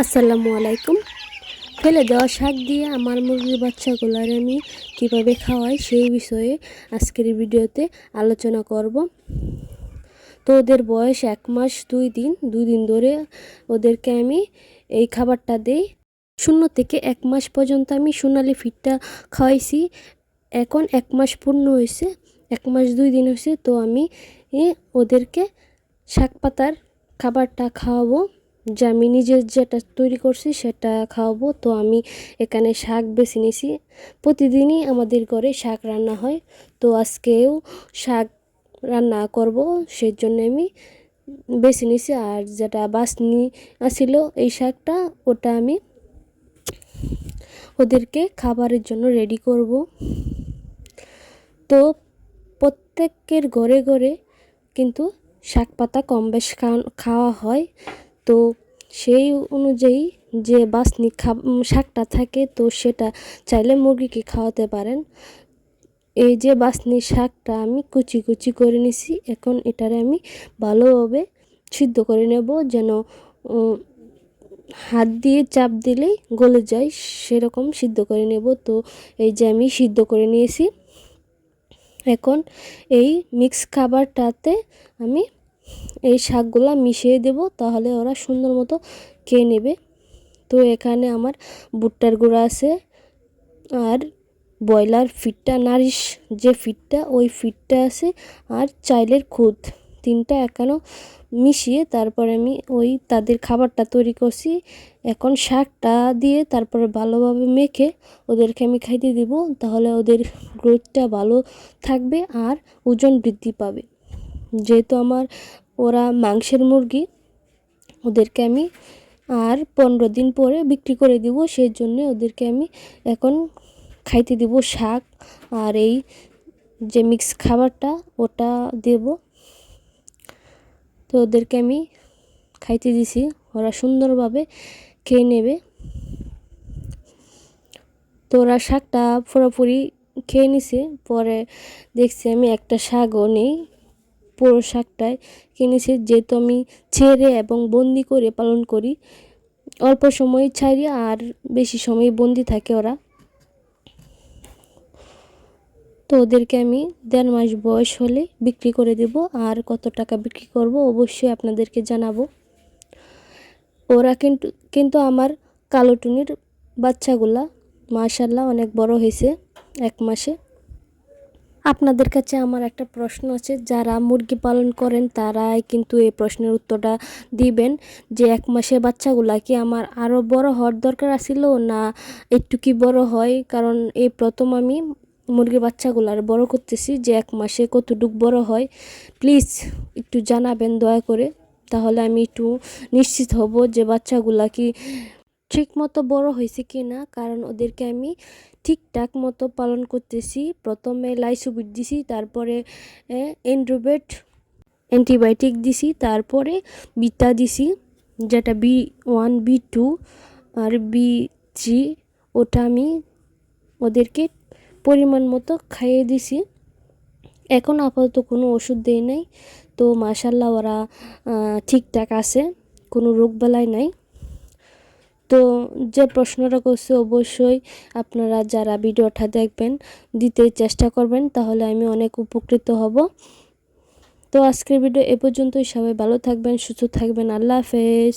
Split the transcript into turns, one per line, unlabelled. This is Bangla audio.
আসসালামু আলাইকুম। ফেলে দেওয়া শাক দিয়ে আমার মুরগির বাচ্চাগুলার আমি কীভাবে খাওয়াই সেই বিষয়ে আজকের ভিডিওতে আলোচনা করব। তো ওদের বয়স এক মাস দুই দিন দুই দিন ধরে ওদেরকে আমি এই খাবারটা দিই। শূন্য থেকে এক মাস পর্যন্ত আমি সোনালি ফিটটা খাওয়াইছি। এখন এক মাস পূর্ণ হয়েছে, এক মাস দুই দিন হয়েছে, তো আমি ওদেরকে শাক পাতার খাবারটা খাওয়াবো। যে আমি নিজে যেটা তৈরি করছি সেটা খাওয়াবো। তো আমি এখানে শাক বেছে নিয়েছি। প্রতিদিনই আমাদের ঘরে শাক রান্না হয়। তো আজকেও শাক রান্না করব সেই জন্য আমি বেছে নিয়েছি। আর যেটা বাসনি আছিল এই শাকটা, ওটা আমি ওদেরকে খাবারের জন্য রেডি করব। তো প্রত্যেকের ঘরে ঘরে কিন্তু শাক পাতা কম বেশ খাওয়া হয়। তো সেই অনুযায়ী যে বাসনি খা উম, শাকটা থাকে তো সেটা চাইলে মুরগিকে খাওয়াতে পারেন। এই যে বাসনি শাকটা আমি কুচি কুচি করে নিছি এখন এটারে আমি ভালোভাবে সিদ্ধ করে নেব যেন হাত দিয়ে চাপ দিলেই গলে যায় সেরকম সিদ্ধ করে নেব। তো এই যে আমি সিদ্ধ করে নিয়েছি এখন এই মিক্স খাবারটাতে আমি এই শাকগুলা মিশিয়ে দেব, তাহলে ওরা সুন্দর মতো খেয়ে নেবে। তো এখানে আমার ভুট্টার গুঁড়া আছে আর ব্রয়লার ফিটটা, নারিশ যে ফিটটা, ওই ফিটটা আছে আর চাইলের খুদ। তিনটা একানো মিশিয়ে তারপরে আমি ওই তাদের খাবারটা তৈরি করছি। এখন শাকটা দিয়ে তারপরে ভালোভাবে মেখে ওদেরকে আমি খাইতে দিব, তাহলে ওদের গ্রোথটা ভালো থাকবে আর ওজন বৃদ্ধি পাবে। যেহেতু আমার, ওরা মাংসের মুরগি, ওদেরকে আমি আর পনেরো দিন পরে বিক্রি করে দিব সেই জন্য ওদেরকে আমি এখন খাইতে দিব শাক আর এই যে মিক্স খাবারটা, ওটা দেব। তো ওদেরকে আমি খাইতে দিছি, ওরা সুন্দরভাবে খেয়ে নেবে। তো ওরা শাকটা পুরোপুরি খেয়ে নিছে, পরে দেখছি আমি একটা শাকও নেই। পুরো শাকটায় কিনেছি, যেহেতু আমি ছেড়ে এবং বন্দি করে পালন করি। অল্প সময় ছাড়ি আর বেশি সময় বন্দি থাকে ওরা। তো ওদেরকে আমি দেড় মাস বয়স হলে বিক্রি করে দেব। আর কত টাকা বিক্রি করব অবশ্যই আপনাদেরকে জানাব। ওরা কিন্তু কিন্তু আমার কালো টুনির বাচ্চাগুলা মাশাল্লাহ অনেক বড় হয়েছে এক মাসে। আপনাদের কাছে আমার একটা প্রশ্ন আছে, যারা মুরগি পালন করেন তারাই কিন্তু এই প্রশ্নের উত্তরটা দিবেন যে এক মাসে বাচ্চাগুলা কি আমার আরও বড় হওয়ার দরকার আছিল না একটু কি বড় হয়? কারণ এই প্রথম আমি মুরগির বাচ্চাগুলার বড় করতেছি যে এক মাসে কতটুক বড় হয়। প্লিজ একটু জানাবেন দয়া করে, তাহলে আমি একটু নিশ্চিত হব যে বাচ্চাগুলা কি ঠিক মতো বড় হয়েছে কি না কারণ ওদেরকে আমি ঠিকঠাক মতো পালন করতেছি। প্রথমে লাইসোবিট দিছি, তারপরে এন্ড্রোবেট অ্যান্টিবায়োটিক দিছি, তারপরে বিটা দিছি, যেটা বি ওয়ান, বি টু আর বি থ্রি, ওটা আমি ওদেরকে পরিমাণ মতো খাইয়ে দিছি। এখন আপাতত কোনো ওষুধ দেয় নাই, তো মাসাল্লাহ ওরা ঠিকঠাক আছে, কোনো রোগবালাই নাই। তো যে প্রশ্নটা করছে অবশ্যই আপনারা যারা ভিডিওটা দেখবেন দিতে চেষ্টা করবেন, তাহলে আমি অনেক উপকৃত হব। তো আজকের ভিডিও এ পর্যন্তই, সবাই ভালো থাকবেন, সুস্থ থাকবেন, আল্লাহ হাফেজ।